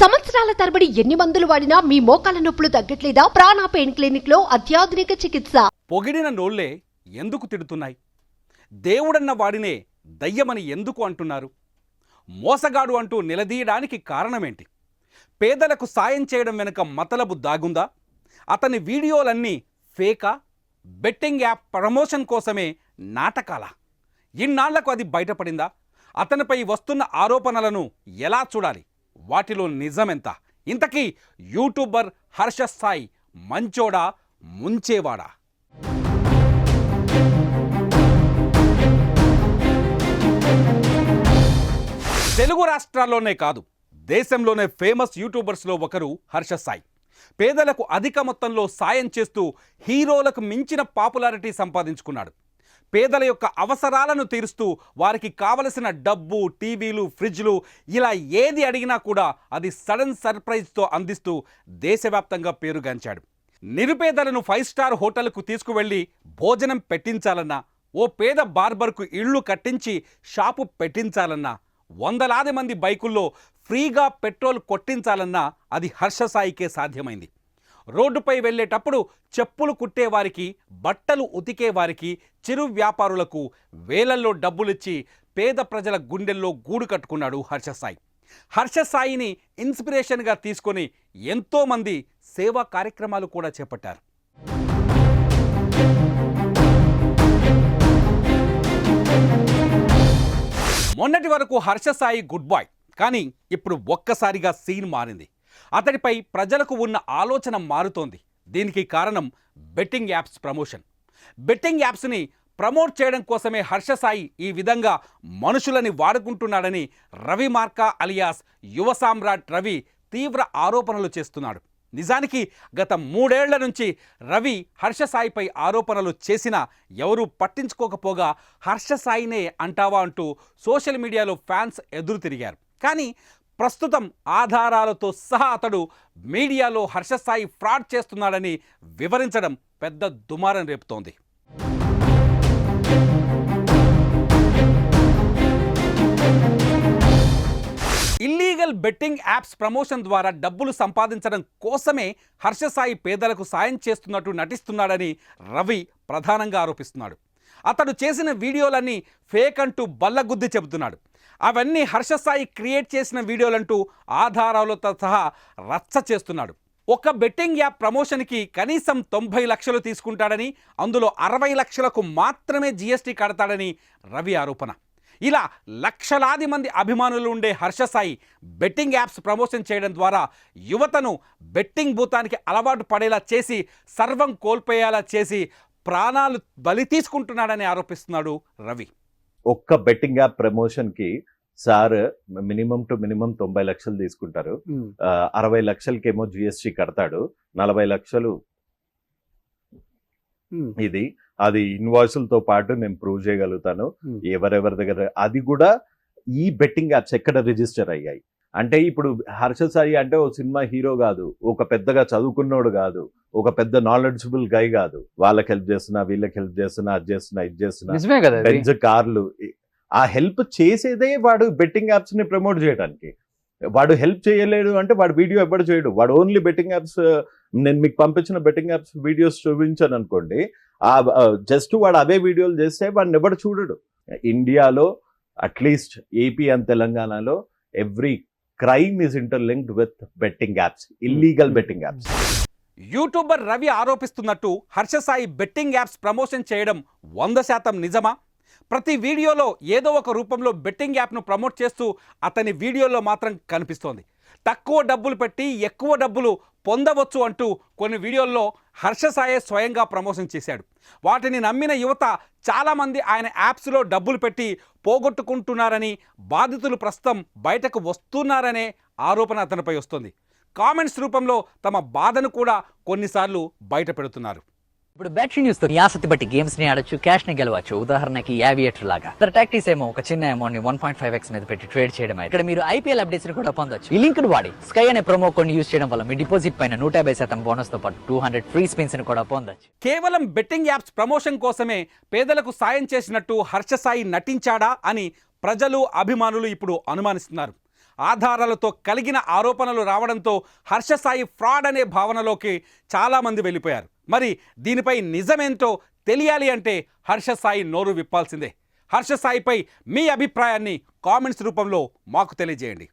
సంవత్సరాల తరబడి ఎన్ని మందులు వాడినా మీ మోకాల నొప్పులు తగ్గట్లేదా? ప్రాణ పెయిన్ క్లినిక్లో అత్యాధునిక చికిత్స. పొగిడిన నోళ్ళే ఎందుకు తిడుతున్నాయి? దేవుడన్న వాడినే దయ్యమని ఎందుకు అంటున్నారు? మోసగాడు అంటూ నిలదీయడానికి కారణమేంటి? పేదలకు సాయం చేయడం వెనుక మతలబు దాగుందా? అతని వీడియోలన్నీ ఫేకా? బెట్టింగ్ యాప్ ప్రమోషన్ కోసమే నాటకాల? ఇన్నాళ్ళకు అది బయటపడిందా? అతనిపై వస్తున్న ఆరోపణలను ఎలా చూడాలి? వాటిలో నిజమెంత? ఇంతకీ యూట్యూబర్ హర్ష సాయి మంచోడా ముంచేవాడా? తెలుగు రాష్ట్రాల్లోనే కాదు దేశంలోనే ఫేమస్ యూట్యూబర్స్లో ఒకరు హర్ష సాయి. పేదలకు అధిక మొత్తంలో సాయం చేస్తూ హీరోలకు మించిన పాపులారిటీ సంపాదించుకున్నాడు. పేదల యొక్క అవసరాలను తీరుస్తూ వారికి కావలసిన డబ్బు టీవీలు ఫ్రిడ్జ్లు ఇలా ఏది అడిగినా కూడా అది సడన్ సర్ప్రైజ్తో అందిస్తూ దేశవ్యాప్తంగా పేరుగాంచాడు. నిరుపేదలను ఫైవ్ స్టార్ హోటల్కు తీసుకువెళ్ళి భోజనం పెట్టించాలన్నా ఓ పేద బార్బర్కు ఇళ్ళు కట్టించి షాపు పెట్టించాలన్నా వందలాది మంది బైకుల్లో ఫ్రీగా పెట్రోల్ కొట్టించాలన్నా అది హర్షసాయికే సాధ్యమైంది. రోడ్డుపై వెళ్ళేటప్పుడు చెప్పులు కుట్టేవారికి బట్టలు ఉతికేవారికి చిరు వ్యాపారులకు వేలల్లో డబ్బులిచ్చి పేద ప్రజల గుండెల్లో గూడు కట్టుకున్నాడు హర్షసాయి. హర్షసాయిని ఇన్స్పిరేషన్గా తీసుకొని ఎంతోమంది సేవా కార్యక్రమాలు కూడా చేపట్టారు. మొన్నటి వరకు హర్షసాయి గుడ్ బాయ్ కానీ ఇప్పుడు ఒక్కసారిగా సీన్ మారింది. అతడిపై ప్రజలకు ఉన్న ఆలోచన మారుతోంది. దీనికి కారణం బెట్టింగ్ యాప్స్ ప్రమోషన్. బెట్టింగ్ యాప్స్ని ప్రమోట్ చేయడం కోసమే హర్షసాయి ఈ విధంగా మనుషులని వాడుకుంటున్నాడని రవి మార్కా అలియాస్ యువ సామ్రాట్ రవి తీవ్ర ఆరోపణలు చేస్తున్నాడు. నిజానికి గత మూడేళ్ళ నుంచి రవి హర్షసాయిపై ఆరోపణలు చేసినా ఎవరూ పట్టించుకోకపోగా హర్షసాయినే అంటావా అంటూ సోషల్ మీడియాలో ఫ్యాన్స్ ఎదురు తిరిగారు. కానీ ప్రస్తుతం ఆధారాలతో సహా అతడు మీడియాలో హర్షస్థాయి ఫ్రాడ్ చేస్తున్నాడని వివరించడం పెద్ద దుమారం రేపుతోంది. ఇల్లీగల్ బెట్టింగ్ యాప్స్ ప్రమోషన్ ద్వారా డబ్బులు సంపాదించడం కోసమే హర్షసాయి పేదలకు సాయం చేస్తున్నట్టు నటిస్తున్నాడని రవి ప్రధానంగా ఆరోపిస్తున్నాడు. అతడు చేసిన వీడియోలన్నీ ఫేక్ అంటూ బల్లగుద్ది చెబుతున్నాడు. అవన్నీ హర్షసాయి క్రియేట్ చేసిన వీడియోలంటూ ఆధారాలతో సహా రచ్చ చేస్తున్నాడు. ఒక బెట్టింగ్ యాప్ ప్రమోషన్కి కనీసం తొంభై లక్షలు తీసుకుంటాడని అందులో అరవై లక్షలకు మాత్రమే జీఎస్టీ కడతాడని రవి ఆరోపణ. ఇలా లక్షలాది మంది అభిమానులు ఉండే హర్షసాయి బెట్టింగ్ యాప్స్ ప్రమోషన్ చేయడం ద్వారా యువతను బెట్టింగ్ భూతానికి అలవాటు పడేలా చేసి సర్వం కోల్పోయేలా చేసి ప్రాణాలు బలి తీసుకుంటున్నాడని ఆరోపిస్తున్నాడు రవి. ఒక్క బెట్టింగ్ యాప్ ప్రమోషన్కి సార్ మినిమం టు మినిమం తొంభై లక్షలు తీసుకుంటారు. అరవై లక్షలకేమో జిఎస్టి కడతాడు. నలభై లక్షలు ఇది. అది ఇన్వాయిస్లతో పాటు నేను ప్రూవ్ చేయగలుగుతాను. ఎవరెవరి దగ్గర అది కూడా ఈ బెట్టింగ్ యాప్స్ ఎక్కడ రిజిస్టర్ అయ్యాయి? అంటే ఇప్పుడు హర్ష సాయి అంటే ఓ సినిమా హీరో కాదు ఒక పెద్దగా చదువుకున్నోడు కాదు ఒక పెద్ద నాలెడ్జబుల్ గై కాదు. వాళ్ళకి హెల్ప్ చేస్తున్నా వీళ్ళకి హెల్ప్ చేస్తున్నా అది చేస్తున్నా ఇది చేస్తున్నా. బెంజ్ కార్లు ఆ హెల్ప్ చేసేదే వాడు బెట్టింగ్ యాప్స్ని ప్రమోట్ చేయడానికి వాడు హెల్ప్ చేయలేడు అంటే వాడు వీడియో ఎప్పుడు చేయడు. వాడు ఓన్లీ బెట్టింగ్ యాప్స్ నేను మీకు పంపించిన బెట్టింగ్ యాప్స్ వీడియోస్ చూపించాను అనుకోండి ఆ జస్ట్ వాడు అవే వీడియోలు చేస్తే వాడిని ఎవడు చూడడు. ఇండియాలో అట్లీస్ట్ ఏపీ అండ్ తెలంగాణలో every crime is interlinked with betting apps illegal betting apps YouTuber Ravi ఆరోపిస్తున్నట్టు Harsha Sai betting apps promotion చేయడం వంద శాతం నిజమా? ప్రతి వీడియోలో ఏదో ఒక రూపంలో బెట్టింగ్ యాప్ను ప్రమోట్ చేస్తూ అతని వీడియోలో మాత్రం కనిపిస్తోంది. తక్కువ డబ్బులు పెట్టి ఎక్కువ డబ్బులు పొందవచ్చు అంటూ కొన్ని వీడియోల్లో హర్షసాయే స్వయంగా ప్రమోషన్ చేశాడు. వాటిని నమ్మిన యువత చాలామంది ఆయన యాప్స్లో డబ్బులు పెట్టి పోగొట్టుకుంటున్నారని బాధితులు ప్రస్తుతం బయటకు వస్తున్నారనే ఆరోపణ అతనిపై వస్తుంది. కామెంట్స్ రూపంలో తమ బాధను కూడా కొన్నిసార్లు బయట పెడుతున్నారు. ఇప్పుడు బ్యాటరీ న్యూస్తో ఆసక్తి బట్టి గేమ్స్ని ఆడొచ్చు క్యాష్ని గెలవచ్చు. ఉదాహరణకి యావియేటర్ లాగా. ఇతర టాక్టీస్ ఏమో ఒక చిన్న అమౌంట్ని వన్ పాయింట్ ఫైవ్ ఎక్స్ మీద పెట్టి ట్రేడ్ చేయడం ఇక్కడ మీరు ఐపీఎల్ అప్డేట్స్ని కూడా పొందొచ్చు. ఈ లింక్ వాడి. స్కై అనే ప్రోమో కోడ్ యూస్ చేయడం వల్ల మీ డిపాజిట్ పైన నూట యాభై శాతం బోనస్తో పాటు టూ హండ్రెడ్ ఫ్రీ స్పిన్స్ని కూడా పొందొచ్చు. కేవలం బెట్టింగ్ యాప్స్ ప్రమోషన్ కోసమే పేదలకు సాయం చేసినట్టు హర్షసాయి నటించాడా అని ప్రజలు అభిమానులు ఇప్పుడు అనుమానిస్తున్నారు. ఆధారాలతో కలిగిన ఆరోపణలు రావడంతో హర్షసాయి ఫ్రాడ్ అనే భావనలోకి చాలామంది వెళ్ళిపోయారు. మరి దీనిపై నిజమేంటో తెలియాలి అంటే హర్షసాయి నోరు విప్పాల్సిందే. హర్షసాయిపై మీ అభిప్రాయాన్ని కామెంట్స్ రూపంలో మాకు తెలియజేయండి.